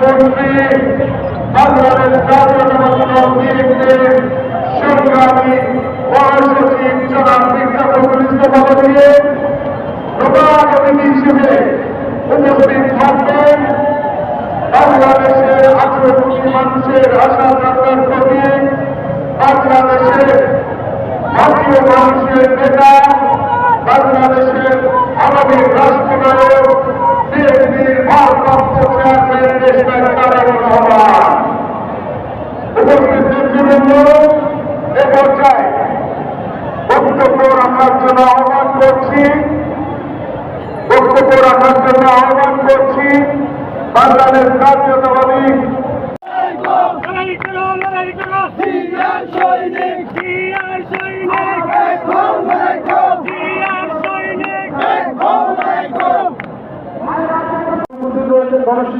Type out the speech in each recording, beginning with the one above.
মন্ত্রী বাংলাদেশ জাতীয়তাবাদী বিএনপির সংগ্রামী মহাসচিব জনাব বিজ্ঞাপন ইস্তফা দিয়ে প্রধান অতিথি হিসেবে উপস্থিত থাকবেন বাংলাদেশের আঠারো কোটি মানুষের আশা আকাঙ্ক্ষার প্রতীক বাংলাদেশের জাতীয় মানুষের নেতা বাংলাদেশের আগামী রাষ্ট্রনায়ক বিএনপির ভারপ্রাপ্ত বক্তব্য রাখার জন্য আহ্বান করছি। বক্তব্য রাখার জন্য আহ্বান করছি বাংলাদেশ জাতীয়তাবাদী লড়াই করো লড়াই করো সিয়ার সৈনিক জিয়ার সৈনিক এক হও লড়াই করো জিয়ার সৈনিক এক হও লড়াই করো উপস্থিত রয়েছেন গণশিক্ষা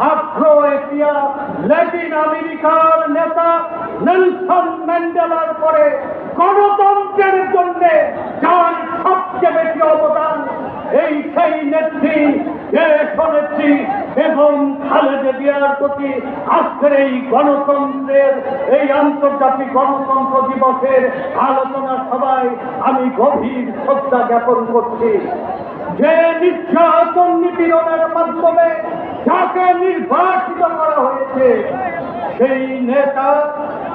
আফ্রো এশিয়া ল্যাটিন আমেরিকার নেতা নেলসন ম্যান্ডেলার পরে গণতন্ত্রের জন্য যার সবচেয়ে বেশি অবদান এই সেই নেত্রী নেত্রী এবং খালেদা জিয়ার প্রতি আজকের এই গণতন্ত্রের, এই আন্তর্জাতিক গণতন্ত্র দিবসের আলোচনা সভায় আমি গভীর শ্রদ্ধা জ্ঞাপন করছি। যে নির্যাতন নিপীড়নের মাধ্যমে যাকে নির্বাচিত করা হয়েছে, সেই নেতা,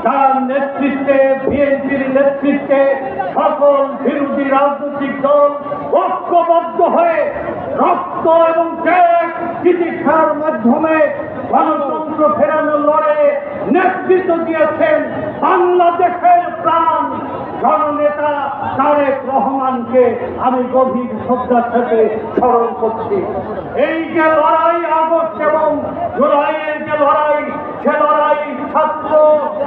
তার নেতৃত্বে, বিএনপির নেতৃত্বে সকল বিরোধী রাজনৈতিক দল ঐক্যবদ্ধ হয়ে রক্ত এবং চিকিৎসার মাধ্যমে গণতন্ত্র ফেরানোর লড়াইয়ে নেতৃত্ব দিয়েছেন বাংলাদেশের প্রাণ। জননেতা তারেক রহমানকে আমি গভীর শ্রদ্ধার সাথে স্মরণ করছি। এই যে লড়াই আগস্ট এবং জুলাইয়ের যে লড়াই, সে লড়াই ছাত্র,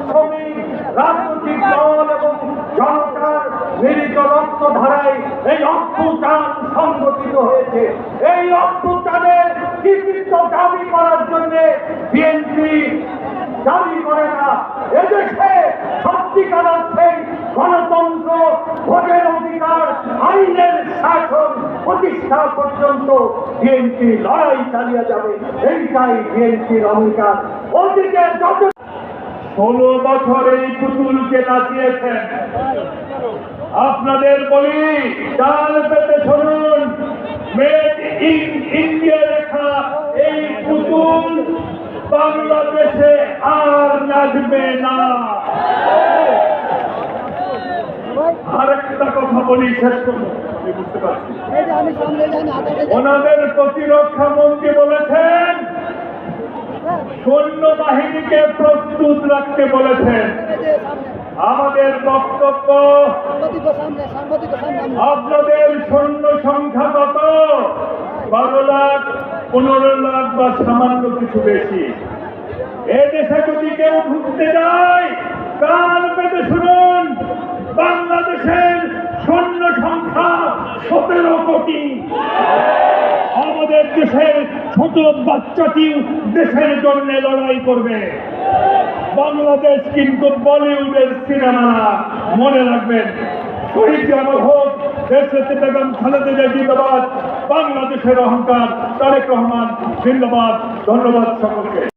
শ্রমিক, রাজনৈতিক দল এবং জনতার মিলিত রক্তধারায় এই অভ্যুত্থান সংগঠিত হয়েছে। এই অভ্যুত্থানের কৃতিত্ব দাবি করার জন্য বিএনপি দাবি করে না। এদেশে সত্যিকার অর্থে গণতন্ত্র ভোটের অধিকার, আইনের শাসন প্রতিষ্ঠা পর্যন্ত বিএনপি লড়াই চালিয়ে যাবে, এইটাই বিএনপির অঙ্গীকার। ওদিকে যত ষোলো বছর এই পুতুলকে নাচিয়েছেন। আপনাদের বলি, ডাল পেতে শুনুন। মেড ইন ইন্ডিয়া লেখা এই পুতুল বাংলাদেশে আর নাচবে না। আরেকটা কথা বলি, শেষ করব। বুঝতে পারছি। ওনাদের প্রতিরক্ষা মন্ত্রী বলেছেন সৈন্য বাহিনীকে প্রস্তুত রাখতে বলেছেন। আমাদের বক্তব্য আপনাদের সৈন্য সংখ্যা কত? বারো লাখ পনেরো লাখ বা সামান্য কিছু বেশি। এ দেশে যদি কেউ ঢুকতে যায় কান পেতে শুনুন বাংলাদেশের সৈন্য সংখ্যা সতেরো কোটি। আমাদের দেশের ছোট বাচ্চাটি দেশের জন্য লড়াই করবে। বাংলাদেশ কিন্তু বলিউডের সিনেমা মনে রাখবেন, শহীদ জামাল হোক দেশরত্ন বেগম খালেদা জিয়া জিন্দাবাদ, বাংলাদেশের অহংকার তারেক রহমান জিন্দাবাদ। ধন্যবাদ সকলকে।